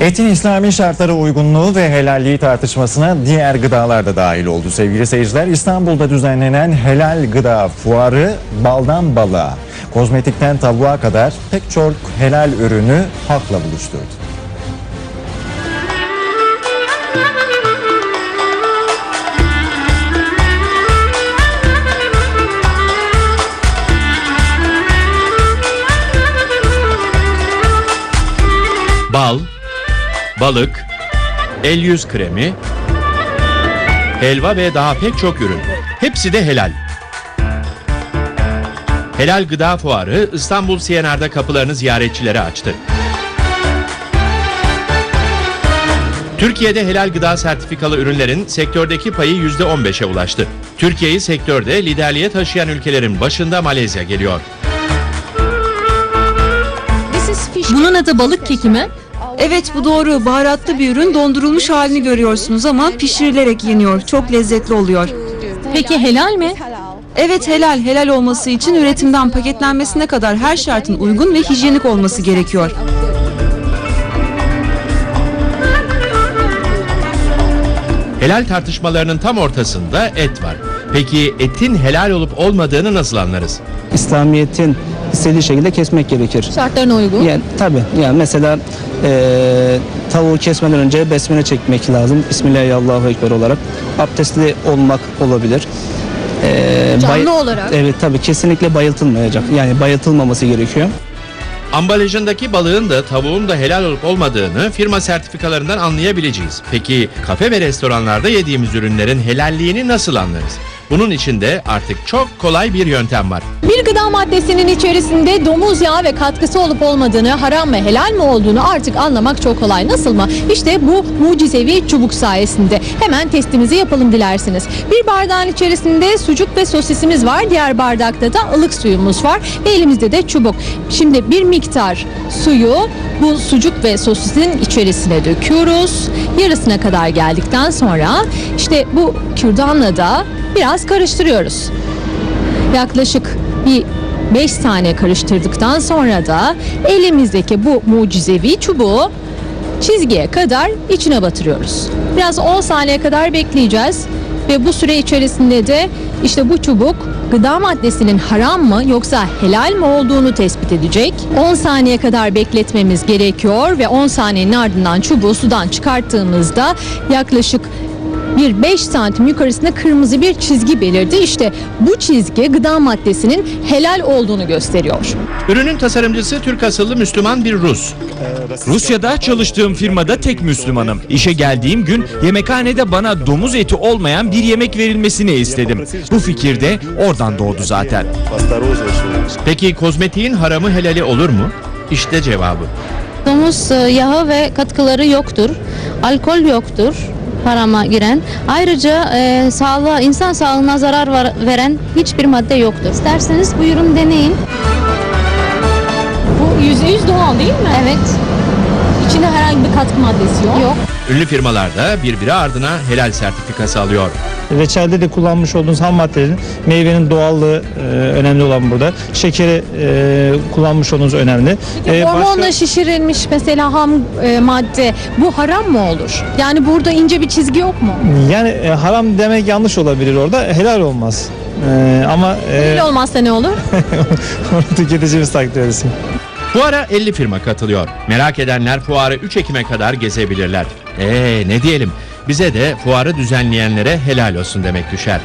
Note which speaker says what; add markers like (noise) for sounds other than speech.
Speaker 1: Etin İslami şartlara uygunluğu ve helalliği tartışmasına diğer gıdalar da dahil oldu sevgili seyirciler. İstanbul'da düzenlenen helal gıda fuarı baldan balığa, kozmetikten tavuğa kadar pek çok helal ürünü halkla buluşturdu.
Speaker 2: Balık, el yüz kremi, helva ve daha pek çok ürün. Hepsi de helal. Helal Gıda Fuarı İstanbul CNR'da kapılarını ziyaretçilere açtı. Türkiye'de helal gıda sertifikalı ürünlerin sektördeki payı %15'e ulaştı. Türkiye'yi sektörde liderliğe taşıyan ülkelerin başında Malezya geliyor.
Speaker 3: Bunun adı balık keki mi?
Speaker 4: Evet bu doğru. Baharatlı bir ürün dondurulmuş halini görüyorsunuz ama pişirilerek yeniyor. Çok lezzetli oluyor.
Speaker 3: Peki helal mi?
Speaker 4: Evet helal. Helal olması için üretimden paketlenmesine kadar her şartın uygun ve hijyenik olması gerekiyor.
Speaker 2: Helal tartışmalarının tam ortasında et var. Peki etin helal olup olmadığını nasıl anlarız?
Speaker 5: İslamiyet'in istediği şekilde kesmek gerekir.
Speaker 3: Şartlarına uygun.
Speaker 5: Yani tabi yani mesela eee tavuğu kesmeden önce besmele çekmek lazım. Bismillahirrahmanirrahim ekber olarak. Abdestli olmak olabilir. Eee,
Speaker 3: Canlı olarak.
Speaker 5: Evet tabi kesinlikle bayıltılmayacak. Yani bayıltılmaması gerekiyor.
Speaker 2: Ambalajındaki balığın da tavuğun da helal olup olmadığını firma sertifikalarından anlayabileceğiz. Peki kafe ve restoranlarda yediğimiz ürünlerin helalliğini nasıl anlarız? Bunun için de artık çok kolay bir yöntem var.
Speaker 3: Bir gıda maddesinin içerisinde domuz yağı ve katkısı olup olmadığını, haram mı helal mi olduğunu artık anlamak çok kolay. Nasıl mı? İşte bu mucizevi çubuk sayesinde. Hemen testimizi yapalım dilersiniz. Bir bardağın içerisinde sucuk ve sosisimiz var. Diğer bardakta da ılık suyumuz var. Ve elimizde de çubuk. Şimdi bir miktar suyu bu sucuk ve sosisin içerisine döküyoruz. Yarısına kadar geldikten sonra işte bu kürdanla da biraz karıştırıyoruz. Yaklaşık bir 5 saniye karıştırdıktan sonra da elimizdeki bu mucizevi çubuğu çizgiye kadar içine batırıyoruz. Biraz 10 saniye kadar bekleyeceğiz ve bu süre içerisinde de işte bu çubuk gıda maddesinin haram mı yoksa helal mi olduğunu tespit edecek. 10 saniye kadar bekletmemiz gerekiyor ve 10 saniyenin ardından çubuğu sudan çıkarttığımızda yaklaşık bir 5 santim yukarısında kırmızı bir çizgi belirdi. İşte bu çizgi gıda maddesinin helal olduğunu gösteriyor.
Speaker 2: Ürünün tasarımcısı Türk asıllı Müslüman bir Rus.
Speaker 6: Rusya'da çalıştığım firmada tek Müslümanım. İşe geldiğim gün yemekhanede bana domuz eti olmayan bir yemek verilmesini istedim. Bu fikir de oradan doğdu zaten.
Speaker 2: Peki kozmetiğin haramı helali olur mu? İşte cevabı.
Speaker 7: Domuz e, yağı ve katkıları yoktur. Alkol yoktur harama giren. Ayrıca e, sağlığa, insan sağlığına zarar var- veren hiçbir madde yoktur. İsterseniz buyurun deneyin.
Speaker 3: Bu %100 doğal değil mi?
Speaker 7: Evet,
Speaker 3: İçinde herhangi bir katkı maddesi yok.
Speaker 7: yok.
Speaker 2: Ünlü firmalarda birbiri ardına helal sertifikası alıyor.
Speaker 8: Reçelde de kullanmış olduğunuz ham maddelerin meyvenin doğallığı e, önemli olan burada. Şekeri e, kullanmış olduğunuz önemli. E,
Speaker 3: Hormonla
Speaker 8: başka-
Speaker 3: şişirilmiş mesela ham e, madde bu haram mı olur? Yani burada ince bir çizgi yok mu?
Speaker 8: yani e, haram demek yanlış olabilir orada. Helal olmaz. E, ama e,
Speaker 3: Öyle olmazsa ne olur? (laughs)
Speaker 8: onu tüketicimiz takdir etsin.
Speaker 2: Fuara 50 firma katılıyor. Merak edenler fuarı 3 Ekim'e kadar gezebilirler. Ee ne diyelim bize de fuarı düzenleyenlere helal olsun demek düşer.